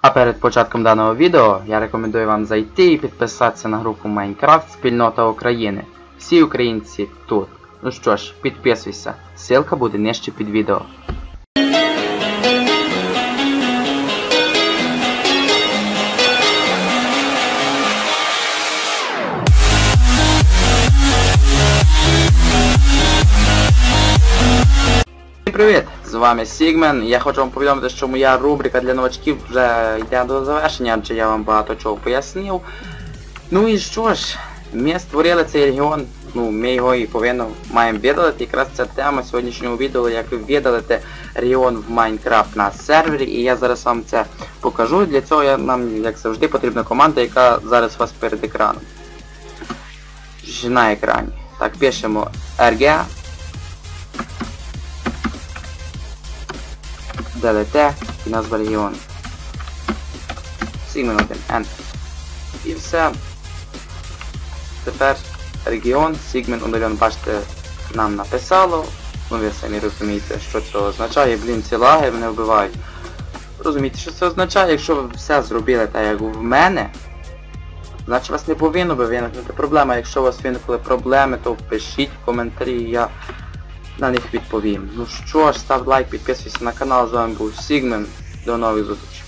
А перед початком даного відео я рекомендую вам зайти і підписатися на групу Майнкрафт Спільнота України. Всі українці тут. Ну що ж, підписуйся, ссылка буде нижче під відео. Всім привіт! З вами Сігмен. Я хочу вам повідомити, що моя рубрика для новачків вже йде до завершення, адже я вам багато чого пояснив. Ну і що ж, ми створили цей регіон, ну ми його і повинно маємо видалити. Якраз ця тема сьогоднішнього відео, як видалити регіон в Майнкрафт на сервері, і я зараз вам це покажу. Для цього я, нам, як завжди, потрібна команда, яка зараз у вас перед екраном. На екрані. Так, пишемо RG Регіону. Sigma 1 Enter. І все. Тепер регіон Sigma 1, бачите, нам написало. Ну ви самі розумієте, що це означає. Блін, ці лаги мене вбивають. Розумієте, що це означає, якщо ви все зробили так, як в мене, значить вас не повинно би виникнути проблема. Якщо у вас виникли проблеми, то пишіть в коментарі, я на них відповім. Ну що ж, став лайк, підписуйся на канал, з вами був Сігмен. До нових зустрічей.